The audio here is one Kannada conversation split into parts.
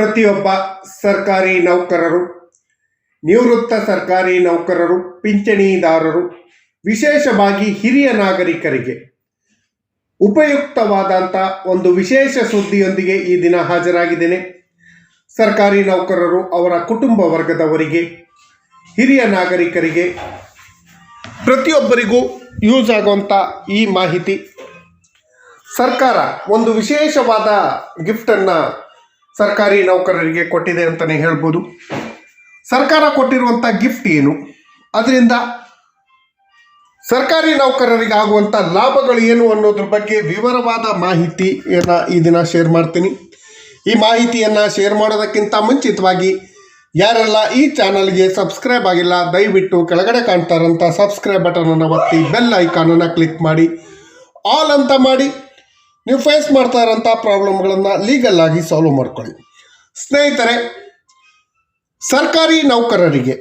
ಪ್ರತಿಯೊಬ್ಬ ಸರ್ಕಾರಿ ನೌಕರರು, ನಿವೃತ್ತ ಸರ್ಕಾರಿ ನೌಕರರು, ಪಿಂಚಣಿದಾರರು, ವಿಶೇಷವಾಗಿ ಹಿರಿಯ ನಾಗರಿಕರಿಗೆ ಉಪಯುಕ್ತವಾದಂಥ ಒಂದು ವಿಶೇಷ ಸುದ್ದಿಯೊಂದಿಗೆ ಈ ದಿನ ಹಾಜರಾಗಿದ್ದೇನೆ. ಸರ್ಕಾರಿ ನೌಕರರು ಅವರ ಕುಟುಂಬ ವರ್ಗದವರಿಗೆ, ಹಿರಿಯ ನಾಗರಿಕರಿಗೆ ಪ್ರತಿಯೊಬ್ಬರಿಗೂ ಯೂಸ್ ಆಗುವಂಥ ಈ ಮಾಹಿತಿ. ಸರ್ಕಾರ ಒಂದು ವಿಶೇಷವಾದ ಗಿಫ್ಟನ್ನು ಸರ್ಕಾರಿ ನೌಕರರಿಗೆ ಕೊಟ್ಟಿದೆ ಅಂತಲೇ ಹೇಳ್ಬೋದು. ಸರ್ಕಾರ ಕೊಟ್ಟಿರುವಂಥ ಗಿಫ್ಟ್ ಏನು? ಅದರಿಂದ ಸರ್ಕಾರಿ ನೌಕರರಿಗೆ ಆಗುವಂಥ ಲಾಭಗಳು ಏನು ಅನ್ನೋದ್ರ ಬಗ್ಗೆ ವಿವರವಾದ ಮಾಹಿತಿಯನ್ನು ಈ ದಿನ ಶೇರ್ ಮಾಡ್ತೀನಿ. ಈ ಮಾಹಿತಿಯನ್ನು ಶೇರ್ ಮಾಡೋದಕ್ಕಿಂತ ಮುಂಚಿತವಾಗಿ ಯಾರೆಲ್ಲ ಈ ಚಾನಲ್ಗೆ ಸಬ್ಸ್ಕ್ರೈಬ್ ಆಗಿಲ್ಲ, ದಯವಿಟ್ಟು ಕೆಳಗಡೆ ಕಾಣ್ತಾರಂಥ ಸಬ್ಸ್ಕ್ರೈಬ್ ಬಟನನ್ನು ಒತ್ತಿ ಬೆಲ್ ಐಕಾನನ್ನು ಕ್ಲಿಕ್ ಮಾಡಿ ಆಲ್ ಅಂತ ಮಾಡಿ. ನೀವು ಫೇಸ್ ಮಾಡ್ತಾ ಇರೋಂಥ ಪ್ರಾಬ್ಲಮ್ಗಳನ್ನು ಲೀಗಲ್ ಆಗಿ ಸಾಲ್ವ್ ಮಾಡ್ಕೊಳ್ಳಿ. ಸ್ನೇಹಿತರೆ, ಸರ್ಕಾರಿ ನೌಕರರಿಗೆ,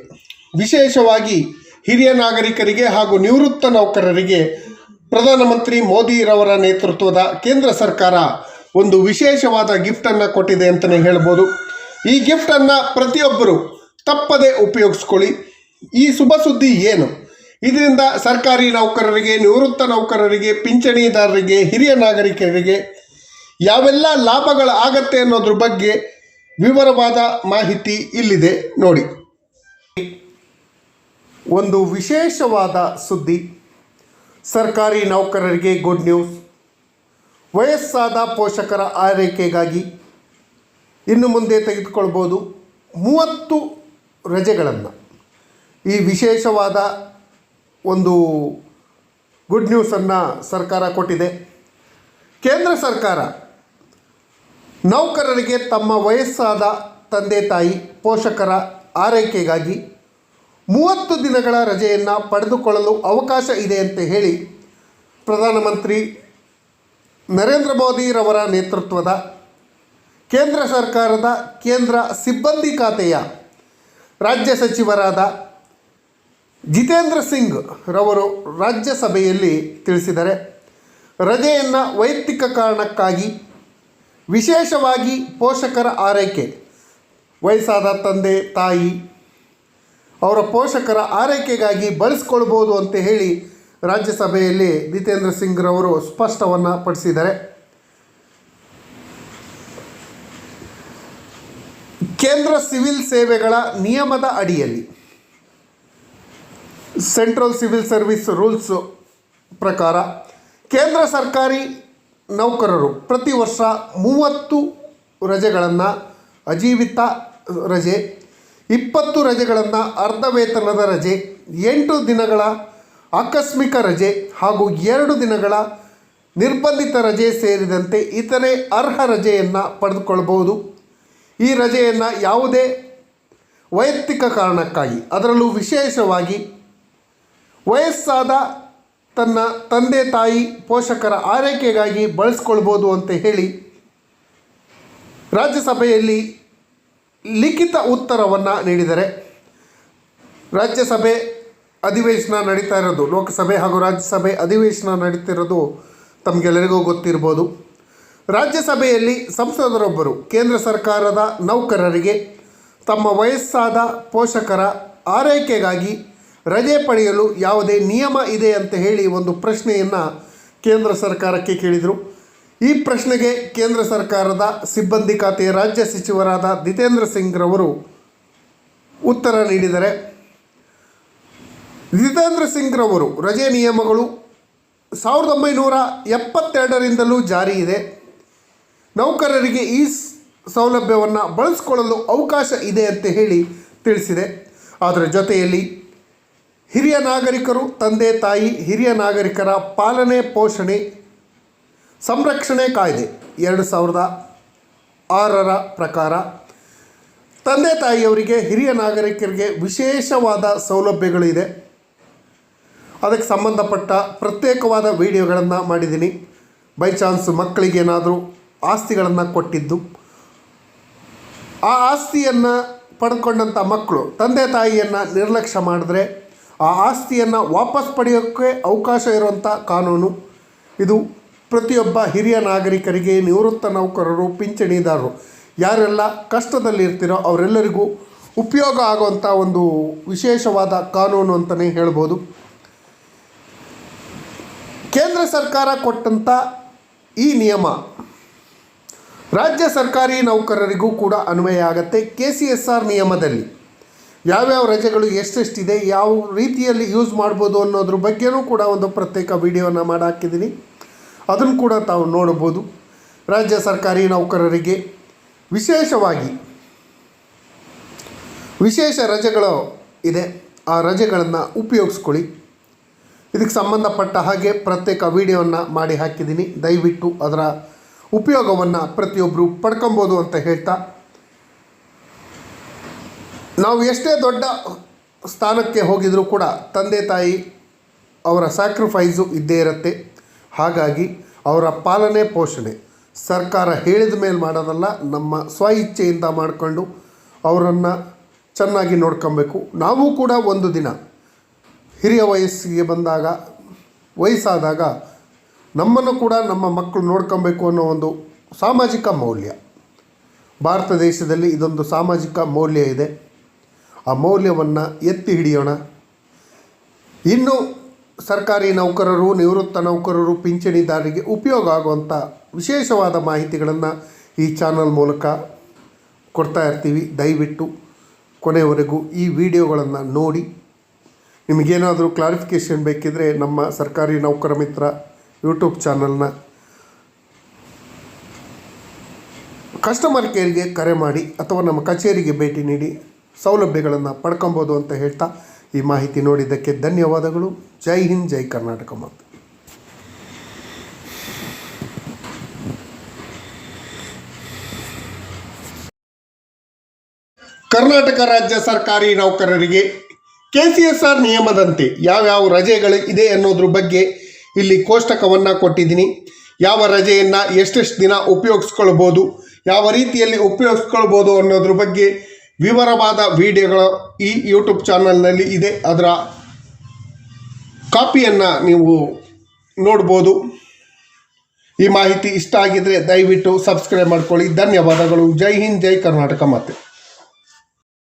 ವಿಶೇಷವಾಗಿ ಹಿರಿಯ ನಾಗರಿಕರಿಗೆ ಹಾಗೂ ನಿವೃತ್ತ ನೌಕರರಿಗೆ ಪ್ರಧಾನಮಂತ್ರಿ ಮೋದಿರವರ ನೇತೃತ್ವದ ಕೇಂದ್ರ ಸರ್ಕಾರ ಒಂದು ವಿಶೇಷವಾದ ಗಿಫ್ಟನ್ನು ಕೊಟ್ಟಿದೆ ಅಂತಲೇ ಹೇಳ್ಬೋದು. ಈ ಗಿಫ್ಟನ್ನು ಪ್ರತಿಯೊಬ್ಬರು ತಪ್ಪದೆ ಉಪಯೋಗಿಸ್ಕೊಳ್ಳಿ. ಈ ಶುಭ ಸುದ್ದಿ ಏನು? ಇದರಿಂದ ಸರ್ಕಾರಿ ನೌಕರರಿಗೆ, ನಿವೃತ್ತ ನೌಕರರಿಗೆ, ಪಿಂಚಣಿದಾರರಿಗೆ, ಹಿರಿಯ ನಾಗರಿಕರಿಗೆ ಯಾವೆಲ್ಲ ಲಾಭಗಳು ಆಗತ್ತೆ ಅನ್ನೋದ್ರ ಬಗ್ಗೆ ವಿವರವಾದ ಮಾಹಿತಿ ಇಲ್ಲಿದೆ ನೋಡಿ. ಒಂದು ವಿಶೇಷವಾದ ಸುದ್ದಿ. ಸರ್ಕಾರಿ ನೌಕರರಿಗೆ ಗುಡ್ ನ್ಯೂಸ್ ವಯಸ್ಸಾದ ಪೋಷಕರ ಆರೈಕೆಗಾಗಿ ಇನ್ನು ಮುಂದೆ ತೆಗೆದುಕೊಳ್ಬೋದು ಮೂವತ್ತು ರಜೆಗಳನ್ನು. ಈ ವಿಶೇಷವಾದ ಒಂದು ಗುಡ್ ನ್ಯೂಸನ್ನು ಸರ್ಕಾರ ಕೊಟ್ಟಿದೆ. ಕೇಂದ್ರ ಸರ್ಕಾರ ನೌಕರರಿಗೆ ತಮ್ಮ ವಯಸ್ಸಾದ ತಂದೆ ತಾಯಿ ಪೋಷಕರ ಆರೈಕೆಗಾಗಿ ಮೂವತ್ತು ದಿನಗಳ ರಜೆಯನ್ನು ಪಡೆದುಕೊಳ್ಳಲು ಅವಕಾಶ ಇದೆ ಅಂತ ಹೇಳಿ ಪ್ರಧಾನಮಂತ್ರಿ ನರೇಂದ್ರ ಮೋದಿರವರ ನೇತೃತ್ವದ ಕೇಂದ್ರ ಸರ್ಕಾರದ ಕೇಂದ್ರ ಸಿಬ್ಬಂದಿ ಖಾತೆಯ ರಾಜ್ಯ ಸಚಿವರಾದ ಜಿತೇಂದ್ರ ಸಿಂಗ್ ರವರು ರಾಜ್ಯಸಭೆಯಲ್ಲಿ ತಿಳಿಸಿದರೆ, ರಜೆಯನ್ನು ವೈಯಕ್ತಿಕ ಕಾರಣಕ್ಕಾಗಿ, ವಿಶೇಷವಾಗಿ ಪೋಷಕರ ಆರೈಕೆ, ವಯಸ್ಸಾದ ತಂದೆ, ತಾಯಿ, ಅವರ ಪೋಷಕರ ಆರೈಕೆಗಾಗಿ ಬಳಸ್ಕೊಳ್ಬೋದು ಅಂತ ಹೇಳಿ ರಾಜ್ಯಸಭೆಯಲ್ಲಿ ಜಿತೇಂದ್ರ ಸಿಂಗ್ ರವರು ಸ್ಪಷ್ಟವನ್ನು ಪಡಿಸಿದ್ದಾರೆ ಕೇಂದ್ರ ಸಿವಿಲ್ ಸೇವೆಗಳ ನಿಯಮದ ಅಡಿಯಲ್ಲಿ ಸೆಂಟ್ರಲ್ ಸಿವಿಲ್ ಸರ್ವಿಸ್ ರೂಲ್ಸ್ ಪ್ರಕಾರ ಕೇಂದ್ರ ಸರ್ಕಾರಿ ನೌಕರರು ಪ್ರತಿ ವರ್ಷ ಮೂವತ್ತು ರಜೆಗಳನ್ನು, ಅಜೀವಿತ ರಜೆ, ಇಪ್ಪತ್ತು ರಜೆಗಳನ್ನು ಅರ್ಧ ವೇತನದ ರಜೆ, ಎಂಟು ದಿನಗಳ ಆಕಸ್ಮಿಕ ರಜೆ ಹಾಗೂ ಎರಡು ದಿನಗಳ ನಿರ್ಬಂಧಿತ ರಜೆ ಸೇರಿದಂತೆ ಇತರೆ ಅರ್ಹ ರಜೆಯನ್ನು ಪಡೆದುಕೊಳ್ಳಬಹುದು ಈ ರಜೆಯನ್ನು ಯಾವುದೇ ವೈಯಕ್ತಿಕ ಕಾರಣಕ್ಕಾಗಿ, ಅದರಲ್ಲೂ ವಿಶೇಷವಾಗಿ ವಯಸ್ಸಾದ ತನ್ನ ತಂದೆ ತಾಯಿ ಪೋಷಕರ ಆರೈಕೆಗಾಗಿ ಬಳಸ್ಕೊಳ್ಬೋದು ಅಂತ ಹೇಳಿ ರಾಜ್ಯಸಭೆಯಲ್ಲಿ ಲಿಖಿತ ಉತ್ತರವನ್ನು ನೀಡಿದರೆ ರಾಜ್ಯಸಭೆ ಅಧಿವೇಶನ ನಡೀತಾ ಇರೋದು, ಲೋಕಸಭೆ ಹಾಗೂ ರಾಜ್ಯಸಭೆ ಅಧಿವೇಶನ ನಡೀತಿರೋದು ತಮಗೆಲ್ಲರಿಗೂ ಗೊತ್ತಿರ್ಬೋದು. ರಾಜ್ಯಸಭೆಯಲ್ಲಿ ಸಂಸದರೊಬ್ಬರು, ಕೇಂದ್ರ ಸರ್ಕಾರದ ನೌಕರರಿಗೆ ತಮ್ಮ ವಯಸ್ಸಾದ ಪೋಷಕರ ಆರೈಕೆಗಾಗಿ ರಜೆ ಪಡೆಯಲು ಯಾವುದೇ ನಿಯಮ ಇದೆ ಅಂತ ಹೇಳಿ ಒಂದು ಪ್ರಶ್ನೆಯನ್ನು ಕೇಂದ್ರ ಸರ್ಕಾರಕ್ಕೆ ಕೇಳಿದರು. ಈ ಪ್ರಶ್ನೆಗೆ ಕೇಂದ್ರ ಸರ್ಕಾರದ ಸಿಬ್ಬಂದಿ ಖಾತೆ ರಾಜ್ಯ ಸಚಿವರಾದ ಜಿತೇಂದ್ರ ಸಿಂಗ್ ರವರು ಉತ್ತರ ನೀಡಿದರೆ, ಜಿತೇಂದ್ರ ಸಿಂಗ್ ರವರು ರಜೆ ನಿಯಮಗಳು ಸಾವಿರದ ಒಂಬೈನೂರ ಎಪ್ಪತ್ತೆರಡರಿಂದಲೂ ಜಾರಿ ಇದೆ. ನೌಕರರಿಗೆ ಈ ಸೌಲಭ್ಯವನ್ನು ಬಳಸಿಕೊಳ್ಳಲು ಅವಕಾಶ ಇದೆ ಅಂತ ಹೇಳಿ ತಿಳಿಸಿದೆ. ಅದರ ಜೊತೆಯಲ್ಲಿ ಹಿರಿಯ ನಾಗರಿಕರು, ತಂದೆ, ತಾಯಿ, ಹಿರಿಯ ನಾಗರಿಕರ ಪಾಲನೆ, ಪೋಷಣೆ, ಸಂರಕ್ಷಣೆ ಕಾಯ್ದೆ ಎರಡು ಸಾವಿರದ ಆರರ ಪ್ರಕಾರ ತಂದೆ, ತಾಯಿಯವರಿಗೆ, ಹಿರಿಯ ನಾಗರಿಕರಿಗೆ ವಿಶೇಷವಾದ ಸೌಲಭ್ಯಗಳಿದೆ. ಅದಕ್ಕೆ ಸಂಬಂಧಪಟ್ಟ ಪ್ರತ್ಯೇಕವಾದ ವಿಡಿಯೋಗಳನ್ನು ಮಾಡಿದ್ದೀನಿ. ಬೈ ಚಾನ್ಸ್ ಮಕ್ಕಳಿಗೇನಾದರೂ ಆಸ್ತಿಗಳನ್ನು ಕೊಟ್ಟಿದ್ದು. ಆ ಆಸ್ತಿಯನ್ನು ಪಡ್ಕೊಂಡಂಥ ಮಕ್ಕಳು, ತಂದೆ, ತಾಯಿಯನ್ನು ನಿರ್ಲಕ್ಷ್ಯ ಮಾಡಿದ್ರೆ ಆ ಆಸ್ತಿಯನ್ನು ವಾಪಸ್ ಪಡೆಯೋಕ್ಕೆ ಅವಕಾಶ ಇರುವಂಥ ಕಾನೂನು. ಇದು ಪ್ರತಿಯೊಬ್ಬ ಹಿರಿಯ ನಾಗರಿಕರಿಗೆ ನಿವೃತ್ತ ನೌಕರರು, ಪಿಂಚಣಿದಾರರು, ಯಾರೆಲ್ಲ ಕಷ್ಟದಲ್ಲಿರ್ತೀರೋ ಅವರೆಲ್ಲರಿಗೂ ಉಪಯೋಗ ಆಗುವಂಥ ಒಂದು ವಿಶೇಷವಾದ ಕಾನೂನು ಅಂತಲೇ ಹೇಳ್ಬೋದು. ಕೇಂದ್ರ ಸರ್ಕಾರ ಕೊಟ್ಟಂಥ ಈ ನಿಯಮ ರಾಜ್ಯ ಸರ್ಕಾರಿ ನೌಕರರಿಗೂ ಕೂಡ ಅನ್ವಯ ಆಗುತ್ತೆ ಕೆ ಸಿ ಎಸ್ ಆರ್ ನಿಯಮದಲ್ಲಿ. ಯಾವ್ಯಾವ ರಜೆಗಳು ಎಷ್ಟೆಷ್ಟಿದೆ, ಯಾವ ರೀತಿಯಲ್ಲಿ ಯೂಸ್ ಮಾಡ್ಬೋದು ಅನ್ನೋದ್ರ ಬಗ್ಗೆನೂ ಕೂಡ ಒಂದು ಪ್ರತ್ಯೇಕ ವಿಡಿಯೋನ ಮಾಡಿ ಹಾಕಿದ್ದೀನಿ. ಅದನ್ನು ಕೂಡ ತಾವು ನೋಡ್ಬೋದು ರಾಜ್ಯ ಸರ್ಕಾರಿ ನೌಕರರಿಗೆ ವಿಶೇಷವಾಗಿ ವಿಶೇಷ ರಜೆಗಳು ಇದೆ. ಆ ರಜೆಗಳನ್ನು ಉಪಯೋಗಿಸ್ಕೊಳ್ಳಿ. ಇದಕ್ಕೆ ಸಂಬಂಧಪಟ್ಟ ಹಾಗೆ ಪ್ರತ್ಯೇಕ ವಿಡಿಯೋವನ್ನು ಮಾಡಿ ಹಾಕಿದ್ದೀನಿ. ದಯವಿಟ್ಟು ಅದರ ಉಪಯೋಗವನ್ನು ಪ್ರತಿಯೊಬ್ಬರು ಪಡ್ಕೊಬೋದು ಅಂತ ಹೇಳ್ತಾ ನಾವು ಎಷ್ಟೇ ದೊಡ್ಡ ಸ್ಥಾನಕ್ಕೆ ಹೋಗಿದರೂ ಕೂಡ ತಂದೆ ತಾಯಿ ಅವರ ಸ್ಯಾಕ್ರಿಫೈಸು ಇದ್ದೇ ಇರುತ್ತೆ. ಹಾಗಾಗಿ ಅವರ ಪಾಲನೆ, ಪೋಷಣೆ. ಸರ್ಕಾರ ಹೇಳಿದ ಮೇಲೆ ಮಾಡೋದಲ್ಲ, ನಮ್ಮ ಸ್ವ ಇಚ್ಛೆಯಿಂದ ಮಾಡಿಕೊಂಡು ಅವರನ್ನು ಚೆನ್ನಾಗಿ ನೋಡ್ಕೊಬೇಕು. ನಾವು ಕೂಡ ಒಂದು ದಿನ ಹಿರಿಯ ವಯಸ್ಸಿಗೆ ಬಂದಾಗ, ವಯಸ್ಸಾದಾಗ ನಮ್ಮನ್ನು ಕೂಡ ನಮ್ಮ ಮಕ್ಕಳು ನೋಡ್ಕೊಬೇಕು ಅನ್ನೋ ಒಂದು ಸಾಮಾಜಿಕ ಮೌಲ್ಯ. ಭಾರತ ದೇಶದಲ್ಲಿ ಇದೊಂದು ಸಾಮಾಜಿಕ ಮೌಲ್ಯ ಇದೆ. ಆ ಮೌಲ್ಯವನ್ನು ಎತ್ತಿ ಹಿಡಿಯೋಣ. ಇನ್ನು ಸರ್ಕಾರಿ ನೌಕರರು, ನಿವೃತ್ತ ನೌಕರರು ಪಿಂಚಣಿದಾರರಿಗೆ ಉಪಯೋಗ ಆಗುವಂಥ ವಿಶೇಷವಾದ ಮಾಹಿತಿಗಳನ್ನು ಈ ಚಾನಲ್ ಮೂಲಕ ಕೊಡ್ತಾ ಇರ್ತೀವಿ. ದಯವಿಟ್ಟು ಕೊನೆಯವರೆಗೂ ಈ ವಿಡಿಯೋಗಳನ್ನು ನೋಡಿ. ನಿಮಗೇನಾದರೂ ಕ್ಲಾರಿಫಿಕೇಷನ್ ಬೇಕಿದ್ದರೆ ನಮ್ಮ ಸರ್ಕಾರಿ ನೌಕರ ಮಿತ್ರ ಯೂಟ್ಯೂಬ್ ಚಾನಲ್ನ ಕಸ್ಟಮರ್ ಕೇರ್ಗೆ ಕರೆ ಮಾಡಿ ಅಥವಾ ನಮ್ಮ ಕಚೇರಿಗೆ ಭೇಟಿ ನೀಡಿ. ಸೌಲಭ್ಯಗಳನ್ನು ಪಡ್ಕೊಬೋದು ಅಂತ ಹೇಳ್ತಾ ಈ ಮಾಹಿತಿ ನೋಡಿದ್ದಕ್ಕೆ ಧನ್ಯವಾದಗಳು. ಜೈ ಹಿಂದ್, ಜೈ ಕರ್ನಾಟಕ ಮಾತು. ಕರ್ನಾಟಕ ರಾಜ್ಯ ಸರ್ಕಾರಿ ನೌಕರರಿಗೆ ಕೆ ಸಿ ಎಸ್ ಆರ್ ನಿಯಮದಂತೆ ಯಾವ್ಯಾವ ರಜೆಗಳು ಇದೆ ಅನ್ನೋದ್ರ ಬಗ್ಗೆ ಇಲ್ಲಿ ಕೋಷ್ಟಕವನ್ನು ಕೊಟ್ಟಿದ್ದೀನಿ. ಯಾವ ರಜೆಯನ್ನು ಎಷ್ಟೆಷ್ಟು ದಿನ ಉಪಯೋಗಿಸ್ಕೊಳ್ಬೋದು, ಯಾವ ರೀತಿಯಲ್ಲಿ ಉಪಯೋಗಿಸ್ಕೊಳ್ಬೋದು ಅನ್ನೋದ್ರ ಬಗ್ಗೆ ವಿವರವಾದ ವಿಡಿಯೋಗಳು ಈ ಯೂಟ್ಯೂಬ್ ಚಾನಲ್ನಲ್ಲಿ ಇದೆ. ಅದರ ಕಾಪಿಯನ್ನು ನೀವು ನೋಡ್ಬೋದು. ಈ ಮಾಹಿತಿ ಇಷ್ಟ ಆಗಿದ್ದರೆ ದಯವಿಟ್ಟು ಸಬ್ಸ್ಕ್ರೈಬ್ ಮಾಡ್ಕೊಳ್ಳಿ. ಧನ್ಯವಾದಗಳು. ಜೈ ಹಿಂದ್, ಜೈ ಕರ್ನಾಟಕ ಮಾತೆ.